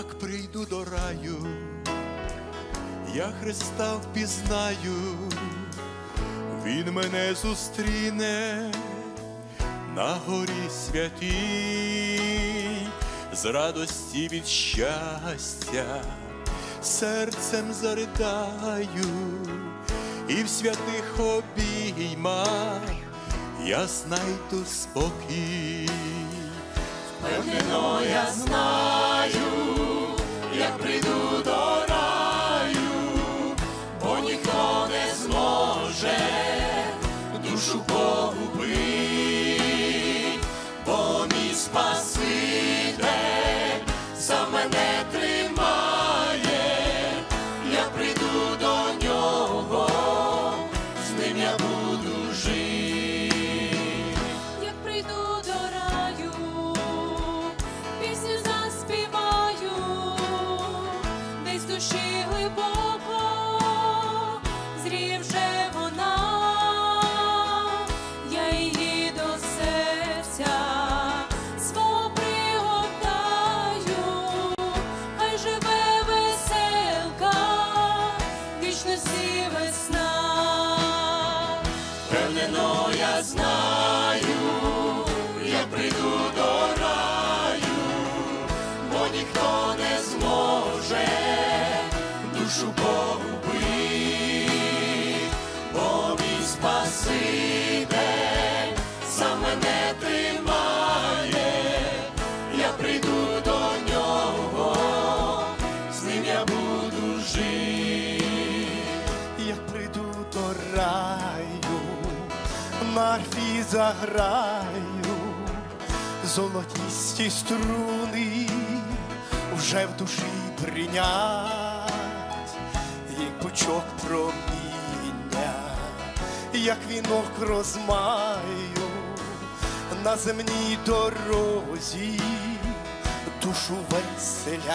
прийду до раю, я Христа впізнаю, Він мене зустріне на горі святій, з радості від щастя, серцем заридаю, і в святих обіймах я знайду спокій. Впевнено я знаю, як прийду до Впевнено я знаю, я прийду до раю, бо ніхто не зможе душу погубить, бо мій Спаситель за мене тримає, я прийду до нього, з ним я буду жити. Заграю, золотісті струни вже в душі прийнять, і пучок проміння, як вінок розмаю на земній дорозі, душу веселять.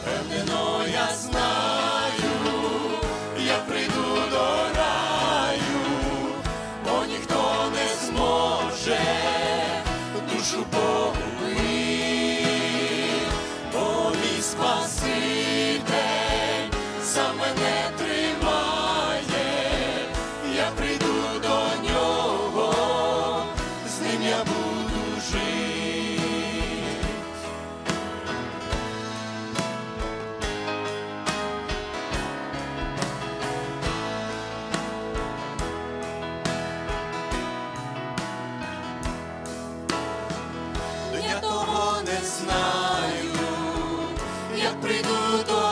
Впевнено я знаю. Богу, мій, бо мій спас. знаю, як прийду до.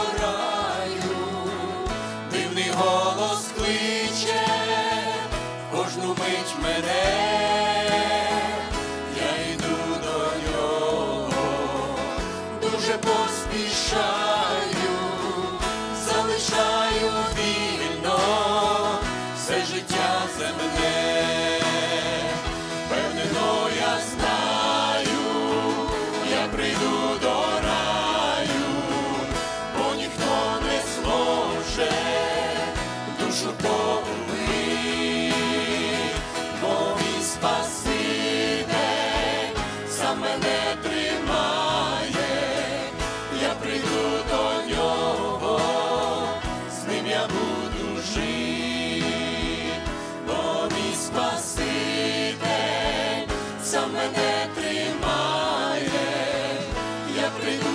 Patrick.